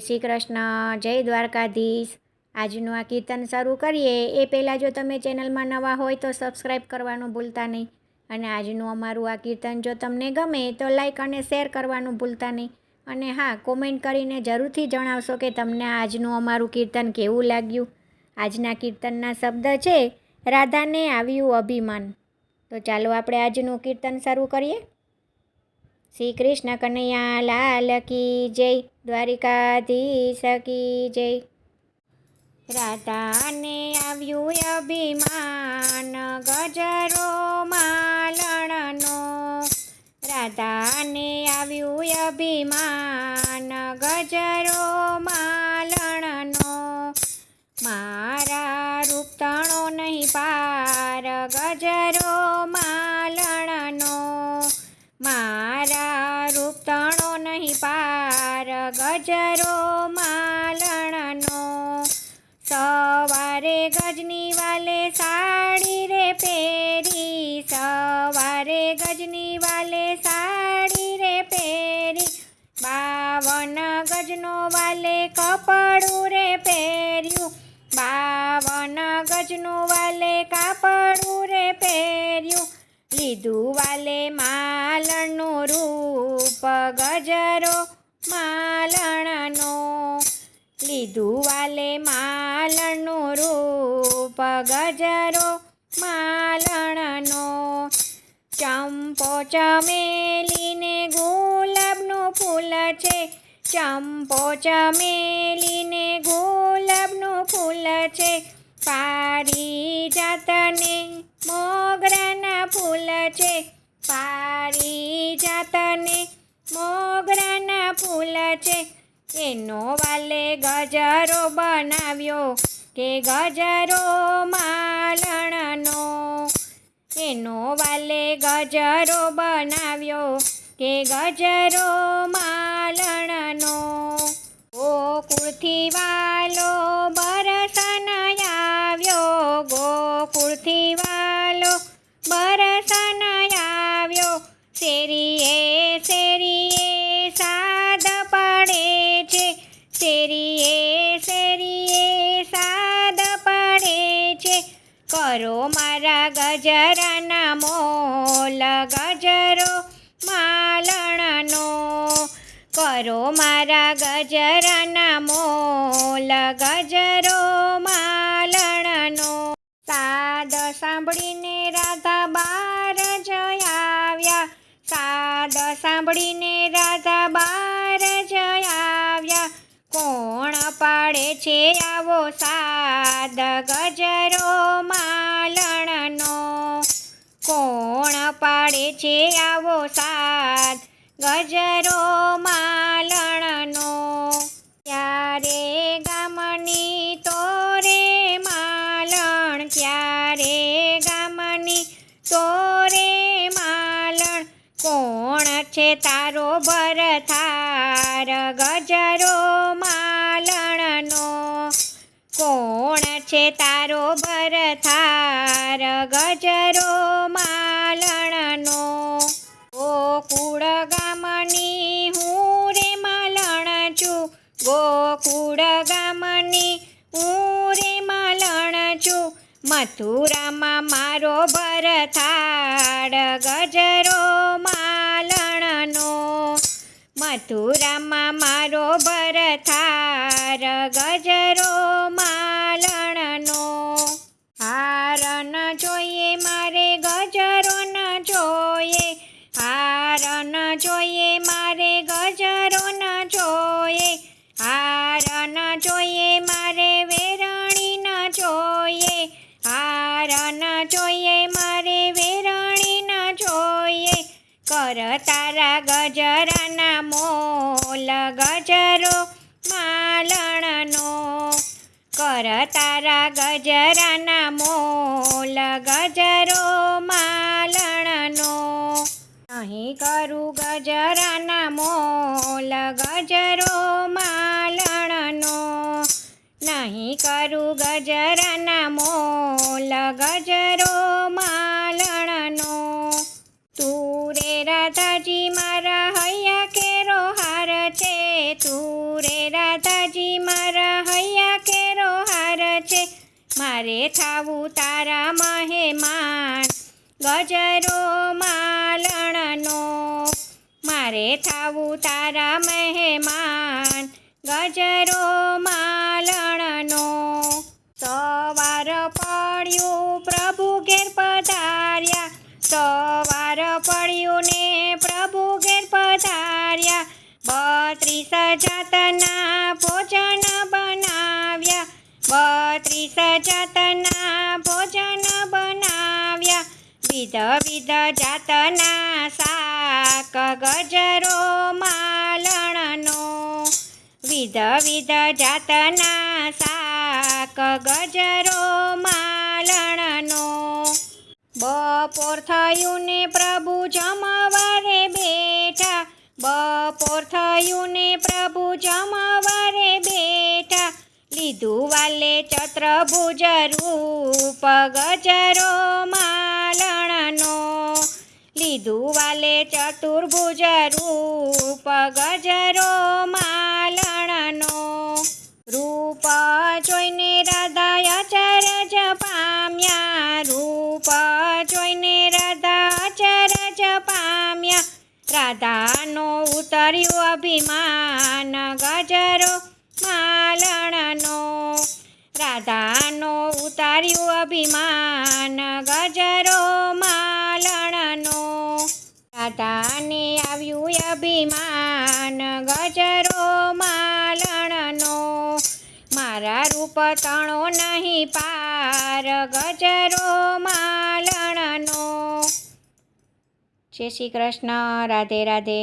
શ્રી કૃષ્ણ જય દ્વારકાધીશ. આજનું આ કીર્તન શરૂ કરીએ. એ પહેલાં જો તમે ચેનલમાં નવા હોય તો સબસ્ક્રાઈબ કરવાનું ભૂલતા નહીં. અને આજનું અમારું આ કીર્તન જો તમને ગમે તો લાઈક અને શેર કરવાનું ભૂલતા નહીં. અને હા, કોમેન્ટ કરીને જરૂરથી જણાવશો કે તમને આજનું અમારું કીર્તન કેવું લાગ્યું. આજના કીર્તનના શબ્દ છે, રાધાને આવ્યું અભિમાન. તો ચાલો આપણે આજનું કીર્તન શરૂ કરીએ. શ્રી કૃષ્ણ કનૈયા લાલ કી જય, દ્વારિકાધીશ કી જય. રાધાને આવ્યું અભિમાન ગજરો માલણનો. રાધાને આવ્યું અભિમાન ગજરો માલણનો. મારા રૂપ તણો નહીં પાર ગજરો માલણનો. મારા સાડી રે પહેરી, સવારે ગજની વાલે સાડી રે પહેરી, બાવન ગજનો વાલે કપડું રે પહેર્યું, બાવન ગજનું વાલે કાપડું રે પહેર્યું, લીધું વાલે માલણનું રૂપ, ગજરો માલણનો લીધું વાલે માલણનું રૂપ, ગજરો માલણનો. ચંપો ચમેલીને ગુલાબનું ફૂલ છે, ચંપો ચમેલીને ગુલાબનું ફૂલ છે. પારી જાતને મોગરાના ફૂલ છે પારી જાતને મોગરાના ફૂલ છે. એનો વાલે ગજરો બનાવ્યો કે ગજરો માલણનો. એનો વાલે ગજરો બનાવ્યો કે ગજરો માલણનો. ગોકુળથી વાલો બરસન આવ્યો. ગોકુળથી વાલો બરસન આવ્યો. શેરીએ ગજરાના મોલ ગજરો માલણનો. કરો મારા ગજરાના મોલ ગજરો માલણનો. સાદ સાંભળીને રાધા બાર જઈ આવ્યા. સાદ સાંભળીને રાધા બાર જઈ આવ્યા. કોણ પાડે છે આવો સાદ ગજરો માલણનો કોણ પાડે છે આવો સાત ગજરો માલણનો. ક્યારે ગામની તોરે માલણ? ક્યારે ગામની તોરે માલણ? કોણ છે તારો ભરથાર? ગજરો માલણનો. કોણ છે તારો ભરથાર? મથુરામાં મારો ભરથાળ ગજરો માલણનો. મથુરામાં મારો ભરથાર ગજરો જોઈએ મારે વેરણી ન જોઈએ. કર તારા ગજરાના મોલ ગજરો માલણનો. કર તારા ગજરાના કરું ગજરાના મોલ ગજરો માલણનો તું રે રાધાજી મારા હૈયા કેરો હાર છે તું રે રાધા મારા હૈયા કેરો હાર છે મારે થાવું તારા મહેમાન ગજરો માલણનો મારે થાવું તારા મહેમાન ગજરો માલણનો વિધ જાતના શાક, ગજરો, માલણનો. વિધ વિધ જાતના શાક, ગજરો, માલણનો. બપોર થયું ને પ્રભુ જમવારે બેઠા. બપોર થયું ને પ્રભુ જમવારે બેઠા. લીધું વાલે ચત્રભુજ રૂપ, ગજરો માલણનો લીધું વાલે ચતુર્ભુજ રૂપ ગજરો માલણનો. રૂપ જોઈને હૃદય ચરજ પામ્યા. રૂપ જોઈને હૃદય ચરજ પામ્યા. રાધાનો ઉતર્યું અભિમાન ગજરો માલણનો. રાધાનો ઉતાર્યું અભિમાન અભિમાન ગજરો માલણનો, મારા રૂપ તણો નહીં પાર ગજરો માલણનો. જય શ્રી કૃષ્ણ, રાધે રાધે.